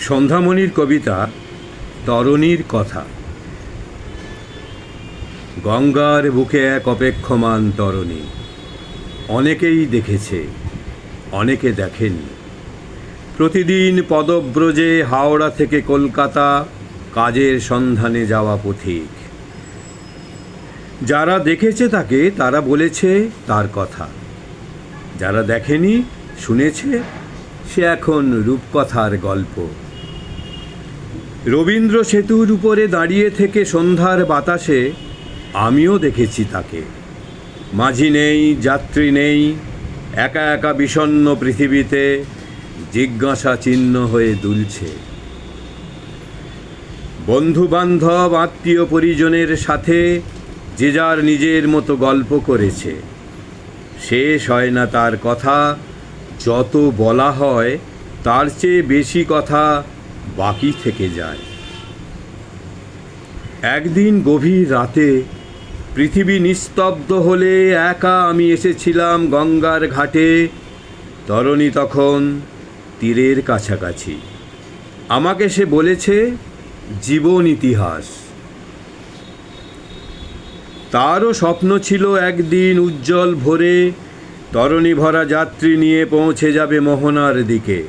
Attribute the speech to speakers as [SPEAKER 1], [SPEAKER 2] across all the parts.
[SPEAKER 1] সন্ধ্যামণির কবিতা তরণীর কথা। গঙ্গার বুকে এক অপেক্ষমান তরণী। অনেকেই দেখেছে, অনেকে দেখেনি। প্রতিদিন পদব্রজে হাওড়া থেকে কলকাতা কাজের সন্ধানে যাওয়া পথিক। যারা দেখেছে তাকে, তারা বলেছে তার কথা। যারা দেখেনি, শুনেছে, সে এখন রূপকথার গল্প। রবীন্দ্র সেতুর উপরে দাঁড়িয়ে থেকে সন্ধ্যার বাতাসে আমিও দেখেছি তাকে। মাঝি নেই, যাত্রী নেই, একা একা বিষণ্ণ পৃথিবীতে জিজ্ঞাসা চিহ্ন হয়ে দুলছে। বন্ধু বান্ধব আত্মীয় পরিজনের সাথে যে যার নিজের মতো গল্প করেছে। শেষ হয় না তার কথা, যত বলা হয় তার চেয়ে বেশি কথা বাকি থেকে যায়। একদিন গভীর রাতে পৃথিবী নিস্তব্ধ হলে একা আমি এসেছিলাম গঙ্গার ঘাটে, তরণী তখন তীরের কাছাকাছি। আমাকে সে বলেছে, জীবন ইতিহাস। তারও স্বপ্ন ছিল একদিন উজ্জ্বল ভোরে তরণী ভরা যাত্রী নিয়ে পৌঁছে যাবে মোহনার দিকে।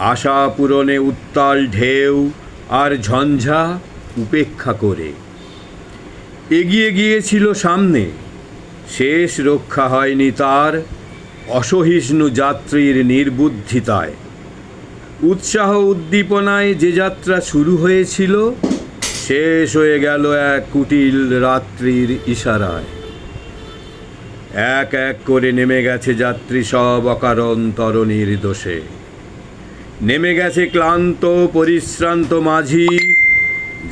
[SPEAKER 1] আশা পূরণে উত্তাল ঢেউ আর ঝঞ্ঝা উপেক্ষা করে। এগিয়ে গিয়েছিল সামনে, শেষ রক্ষা হয়নি তার অসহিষ্ণু যাত্রীর নির্বুদ্ধিতায়। উৎসাহ উদ্দীপনায় যে যাত্রা শুরু হয়েছিল, শেষ হয়ে গেল এক কুটিল রাত্রির ইশারায়। এক এক করে নেমে গেছে যাত্রী সব অকারণ তরণীর দোষে। নেমে গেছে ক্লান্ত, পরিশ্রান্ত মাঝি।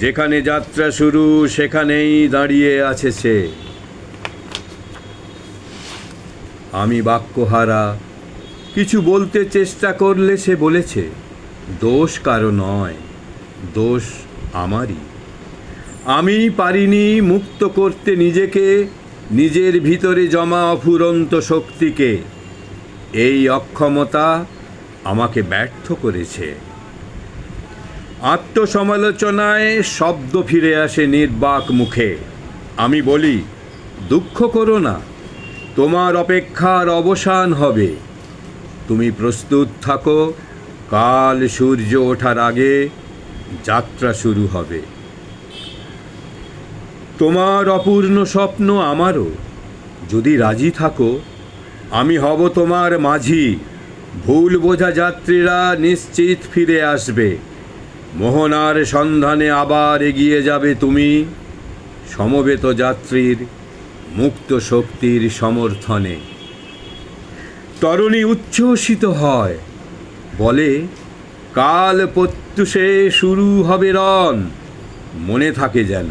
[SPEAKER 1] যেখানে যাত্রা শুরু, সেখানেই দাঁড়িয়ে আছে সে। আমি বাক্যহারা, কিছু বলতে চেষ্টা করলে সে বলেছে, দোষ কারও নয়, দোষ আমারই। আমি পারিনি মুক্ত করতে নিজেকে, নিজের ভিতরে জমা অফুরন্ত শক্তিকে। এই অক্ষমতা আমাকে ব্যর্থ করেছে। আত্মসমালোচনায় শব্দ ফিরে আসে নির্বাক মুখে। আমি বলি, দুঃখ করো না, তোমার অপেক্ষার অবসান হবে। তুমি প্রস্তুত থাকো, কাল সূর্য ওঠার আগে যাত্রা শুরু হবে। তোমার অপূর্ণ স্বপ্ন আমারও। যদি রাজি থাকো, আমি হব তোমার মাঝি। ভুল বোঝা যাত্রীরা নিশ্চিত ফিরে আসবে। মোহনার সন্ধানে আবার এগিয়ে যাবে তুমি। সমবেত যাত্রীর মুক্ত শক্তির সমর্থনে। তরুণী উচ্ছ্বসিত হয়। বলে, কাল প্রত্যুষে শুরু হবে রন মনে থাকে যেন।